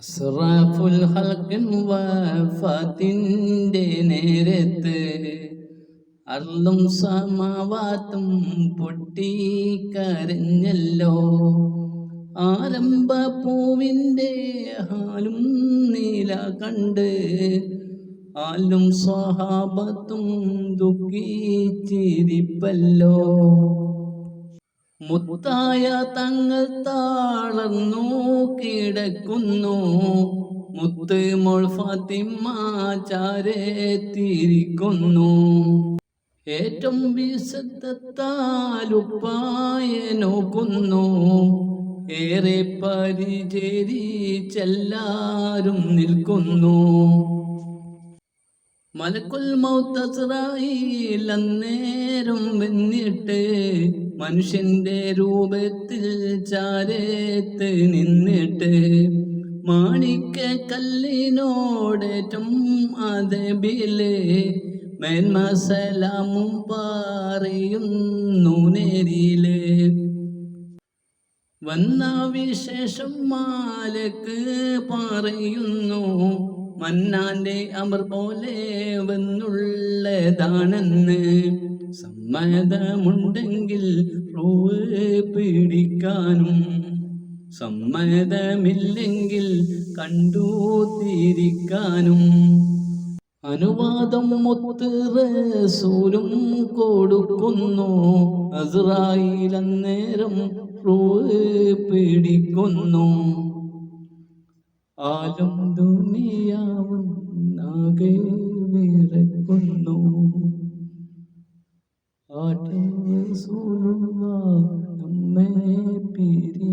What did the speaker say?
അസ്റാഫുൽ ഹൽക്കിൻ വഫാത്തിന്റെ നേരത്ത് അർളും സമാവാത്തും പൊട്ടിക്കരഞ്ഞല്ലോ. ആരംഭ പൂവിന്റെ ഹാലും നീല കണ്ട് ആലും സ്വഹാബത്തും ദുഃഖിച്ചിരിപ്പല്ലോ. മുത്തായ തങ്ങൾ താളർന്നു കിടക്കുന്നു. മുത്ത് മോൾ ഫാത്തിമ ഏറ്റവും വിശുദ്ധത്താലുപ്പായ നോക്കുന്നു. ഏറെ പരിചരിച്ചെല്ലാരും നിൽക്കുന്നു. മലക്കുൽ മൗത്തസ്രായി അന്നേരം വന്നിട്ട് മനുഷ്യന്റെ രൂപത്തിൽ ചാരത്ത് നിന്നിട്ട് മാണിക്ക കല്ലിനോടേറ്റം അതബിലെ മേന്മസലാമും പാറിയുന്നു നേരിലെ. വന്ന വിശേഷം മാലക്ക് പറയുന്നു. മന്നാന്റെ അമർ പോലെ വന്നുള്ളതാണെന്ന് സമ്മതമുണ്ടെങ്കിൽ റൂവ് പിടിക്കാനും സമ്മതമില്ലെങ്കിൽ കണ്ടു തിരിക്കാനും. അനുവാദം മുത്ത് റസൂലും കൊടുക്കുന്നു. അസ്രായിലന്നേരം റൂവ് പിടിക്കുന്നു. ആലും ദുനിയാവും ആകെ വിറക്കുന്നു ആട്ടം നമ്മെ പിരി